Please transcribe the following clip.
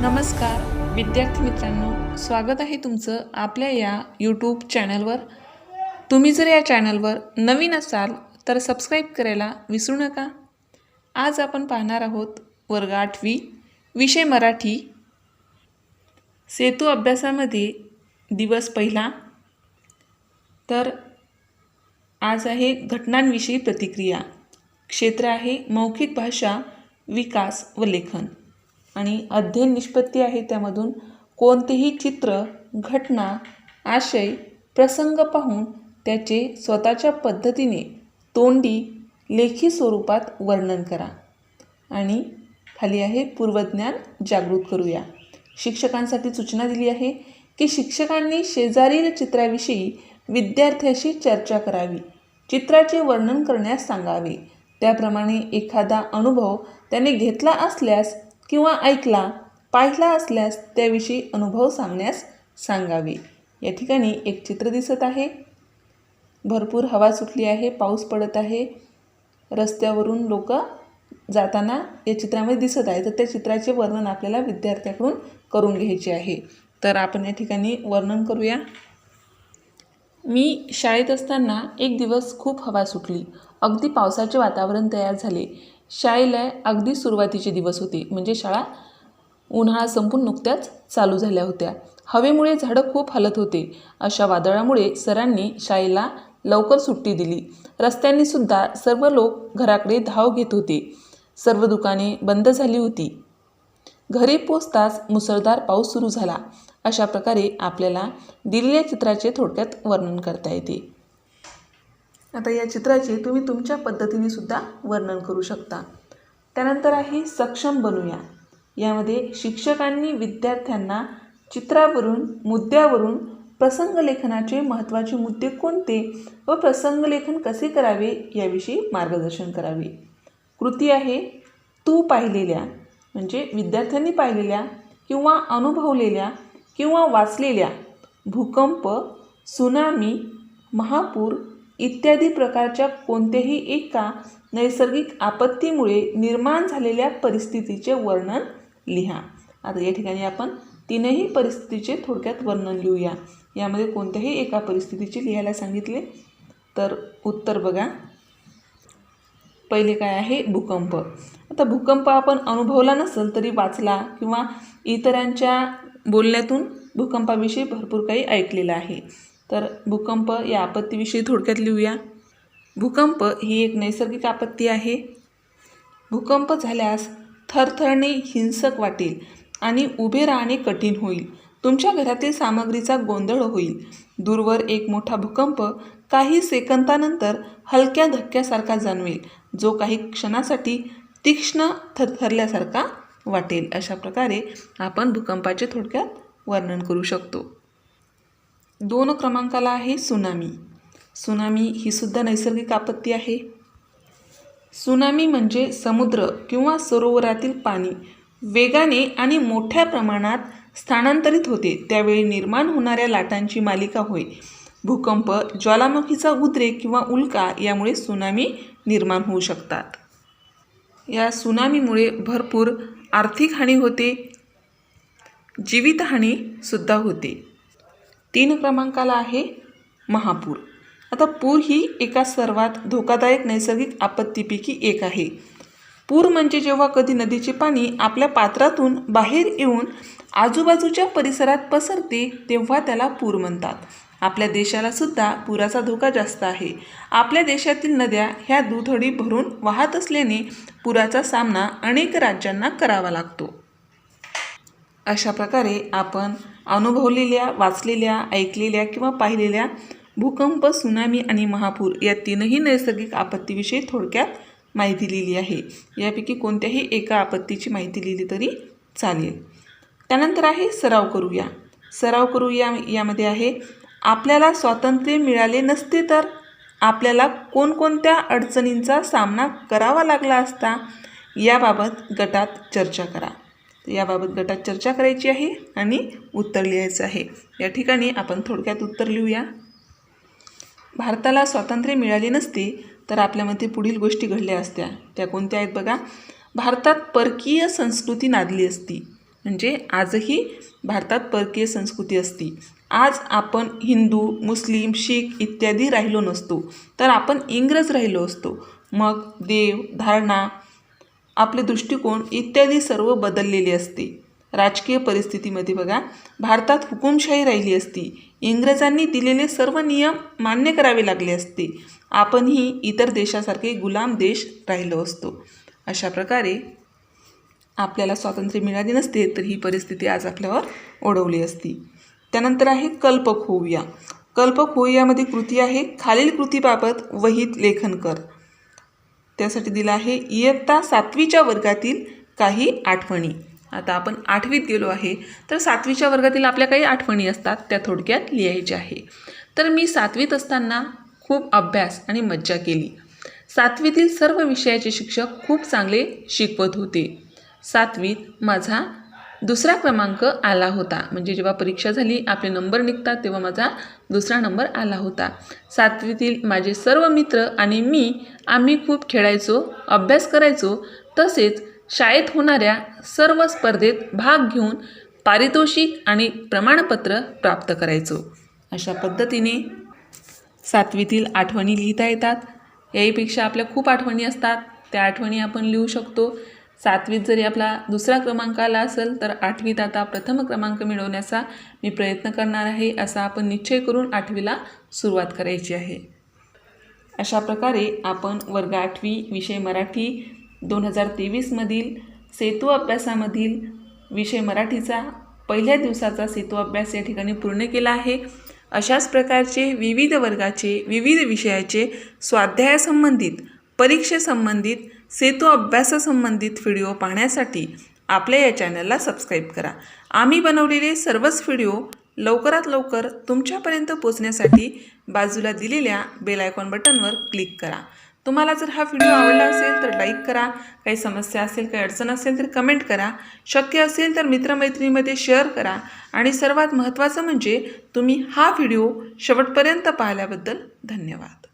नमस्कार विद्यार्थी मित्रांनो स्वागत आहे तुमचं आपल्या या यूट्यूब चॅनलवर तुम्ही जर या चॅनलवर नवीन असाल तर सबस्क्राईब करायला विसरू नका. आज आपण पाहणार आहोत वर्ग आठवी विषय मराठी. सेतू अभ्यासामध्ये दिवस पहिला. तर आज आहे घटनांविषयी प्रतिक्रिया. क्षेत्र आहे मौखिक भाषा विकास व लेखन. आणि अध्ययन निष्पत्ती आहे त्यामधून कोणतेही चित्र घटना आशय प्रसंग पाहून त्याचे स्वतःच्या पद्धतीने तोंडी लेखी स्वरूपात वर्णन करा. आणि खाली आहे पूर्वज्ञान जागृत करूया. शिक्षकांसाठी सूचना दिली आहे की शिक्षकांनी शेजारील चित्राविषयी विद्यार्थ्याशी चर्चा करावी चित्राचे वर्णन करण्यास सांगावे. त्याप्रमाणे एखादा अनुभव त्याने घेतला असल्यास किंवा ऐकला पाहिला असल्यास त्याविषयी अनुभव सांगण्यास सांगावे. या ठिकाणी एक चित्र दिसत आहे. भरपूर हवा सुटली आहे पाऊस पडत आहे. रस्त्यावरून लोक जाताना या चित्रामध्ये दिसत आहे. तर त्या चित्राचे वर्णन आपल्याला विद्यार्थ्याकडून करून घ्यायचे आहे. तर आपण या ठिकाणी वर्णन करूया. मी शाळेत असताना एक दिवस खूप हवा सुटली. अगदी पावसाचे वातावरण तयार झाले. शाळेला अगदी सुरुवातीचे दिवस होते. म्हणजे शाळा उन्हाळा संपून नुकत्याच चालू झाल्या होत्या. हवेमुळे झाडं खूप हलत होते. अशा वादळामुळे सरांनी शाळेला लवकर सुट्टी दिली. रस्त्यांनी सुद्धा सर्व लोक घराकडे धाव घेत होते. सर्व दुकाने बंद झाली होती. घरी पोचताच मुसळधार पाऊस सुरू झाला. अशा प्रकारे आपल्याला दिलेल्या चित्राचे थोडक्यात वर्णन करता येते. आता या चित्राचे तुम्ही तुमच्या पद्धतीने सुद्धा वर्णन करू शकता. त्यानंतर आहे सक्षम बनूया. यामध्ये शिक्षकांनी विद्यार्थ्यांना चित्रावरून मुद्द्यावरून प्रसंगलेखनाचे महत्त्वाचे मुद्दे कोणते व प्रसंगलेखन कसे करावे याविषयी मार्गदर्शन करावे. कृती आहे तू पाहिलेल्या म्हणजे विद्यार्थ्यांनी पाहिलेल्या किंवा अनुभवलेल्या किंवा वाचलेल्या भूकंप सुनामी महापूर इत्यादी प्रकारच्या कोणत्याही एका नैसर्गिक आपत्तीमुळे निर्माण झालेल्या परिस्थितीचे वर्णन लिहा. आता या ठिकाणी आपण तीनही परिस्थितीचे थोडक्यात वर्णन लिहूया. यामध्ये कोणत्याही एका परिस्थितीचे लिहायला सांगितले? तर उत्तर बघा. पहिले काय आहे? भूकंप. आता भूकंप आपण अनुभवला नसेल तरी वाचला किंवा इतरांच्या बोलण्यातून भूकंपाविषयी भरपूर काही ऐकलेलं आहे. तर भूकंप या आपत्तीविषयी थोडक्यात लिहूया. भूकंप ही एक नैसर्गिक आपत्ती आहे. भूकंप झाल्यास थरथरणे हिंसक वाटेल आणि उभे राहणे कठीण होईल. तुमच्या घरातील सामग्रीचा गोंधळ होईल. दूरवर एक मोठा भूकंप काही सेकंदानंतर हलक्या धक्क्यासारखा जाणवेल जो काही क्षणासाठी तीक्ष्ण थरथरल्यासारखा वाटेल. अशा प्रकारे आपण भूकंपाचे थोडक्यात वर्णन करू शकतो. दोन क्रमांकाला आहे सुनामी. सुनामी ही सुद्धा नैसर्गिक आपत्ती आहे. सुनामी म्हणजे समुद्र किंवा सरोवरातील पाणी. वेगाने आणि मोठ्या प्रमाणात स्थानांतरित होते. त्यावेळी निर्माण होणाऱ्या लाटांची मालिका होय. भूकंप ज्वालामुखीचा उद्रेक किंवा उल्का यामुळे सुनामी निर्माण होऊ शकतात. या सुनामीमुळे भरपूर आर्थिक हानी होते. जीवितहानीसुद्धा होते. तीन क्रमांकाला आहे महापूर. आता पूर ही एका सर्वात धोकादायक नैसर्गिक आपत्तीपैकी एक आहे. पूर म्हणजे जेव्हा कधी नदीचे पाणी आपल्या पात्रातून बाहेर येऊन आजूबाजूच्या परिसरात पसरते तेव्हा त्याला पूर म्हणतात. आपल्या देशाला सुद्धा पुराचा धोका जास्त आहे. आपल्या देशातील नद्या ह्या दुथडी भरून वाहत असल्याने पुराचा सामना अनेक राज्यांना करावा लागतो. अशा प्रकारे आपण अनुभवलेल्या वाचलेल्या ऐकलेल्या किंवा पाहिलेल्या भूकंप सुनामी आणि महापूर या तीनही नैसर्गिक आपत्तीविषयी थोडक्यात माहिती लिहिली आहे. यापैकी कोणत्याही एका आपत्तीची माहिती लिहिली तरी चालेल. त्यानंतर आहे सराव करूया. सराव करूया यामध्ये आहे आपल्याला स्वातंत्र्य मिळाले नसते तर आपल्याला कोणकोणत्या अडचणींचा सामना करावा लागला असता याबाबत गटात चर्चा करा. याबाबत गटात चर्चा करायची आहे आणि उत्तर लिहायचं आहे. या ठिकाणी आपण थोडक्यात उत्तर लिहूया. भारताला स्वातंत्र्य मिळाले नसते तर आपल्यामध्ये पुढील गोष्टी घडल्या असत्या. त्या कोणत्या आहेत बघा? भारतात परकीय संस्कृती नादली असती. म्हणजे आजही भारतात परकीय संस्कृती असती. आज आपण हिंदू मुस्लिम शीख इत्यादी राहिलो नसतो. तर आपण इंग्रज राहिलो असतो. मग देव धारणा आपले दृष्टिकोन इत्यादी सर्व बदललेले असते. राजकीय परिस्थितीमध्ये बघा भारतात हुकुमशाही राहिली असती. इंग्रजांनी दिलेले सर्व नियम मान्य करावे लागले असते. आपणही इतर देशासारखे गुलाम देश राहिलो असतो. अशा प्रकारे आपल्याला स्वातंत्र्य मिळाले नसते तर ही परिस्थिती आज आपल्यावर ओढवली असती. त्यानंतर आहे कल्पक होऊया कल्पक होऊयामध्ये कृती आहे. खालील कृतीबाबत वहीत लेखन कर त्यासाठी दिलं आहे इयत्ता सातवीच्या वर्गातील काही आठवणी. आता आपण आठवीत गेलो आहे तर सातवीच्या वर्गातील आपल्या काही आठवणी असतात त्या थोडक्यात लिहायच्या आहे. तर मी सातवीत असताना खूप अभ्यास आणि मज्जा केली. सातवीतील सर्व विषयाचे शिक्षक खूप चांगले शिकवत होते. सातवीत माझा दुसरा क्रमांक आला होता. म्हणजे जेव्हा परीक्षा झाली आपले नंबर निघतात तेव्हा माझा दुसरा नंबर आला होता. सातवीतील माझे सर्व मित्र आणि मी आम्ही खूप खेळायचो अभ्यास करायचो. तसेच शाळेत होणाऱ्या सर्व स्पर्धेत भाग घेऊन पारितोषिक आणि प्रमाणपत्र प्राप्त करायचो. अशा पद्धतीने सातवीतील आठवणी लिहिता येतात. याहीपेक्षा आपल्या खूप आठवणी असतात. त्या आठवणी आपण लिहू शकतो. सातवीत जरी आपला दुसरा क्रमांक आला असेल तर आठवीत आता प्रथम क्रमांक मिळवण्याचा मी प्रयत्न करणार आहे असा आपण निश्चय करून आठवीला सुरुवात करायची आहे. अशा प्रकारे आपण वर्ग आठवी विषय मराठी दोन हजार तेवीसमधील सेतू अभ्यासामधील विषय मराठीचा पहिल्या दिवसाचा सेतू अभ्यास या ठिकाणी पूर्ण केला आहे. अशाच प्रकारचे विविध वर्गाचे विविध विषयाचे स्वाध्यायासंबंधित परीक्षेसंबंधित सेतू अभ्यासासंबंधित व्हिडिओ पाहण्यासाठी आपल्या या चॅनलला सबस्क्राईब करा. आम्ही बनवलेले सर्वच व्हिडिओ लवकरात लवकर तुमच्यापर्यंत पोचण्यासाठी बाजूला दिलेल्या बेलायकॉन बटनवर क्लिक करा. तुम्हाला जर हा व्हिडिओ आवडला असेल तर लाईक करा. काही समस्या असेल काही अडचण असेल तर कमेंट करा. शक्य असेल तर मित्रमैत्रिणीमध्ये शेअर करा. आणि सर्वात महत्त्वाचं म्हणजे तुम्ही हा व्हिडिओ शेवटपर्यंत पाहिल्याबद्दल धन्यवाद.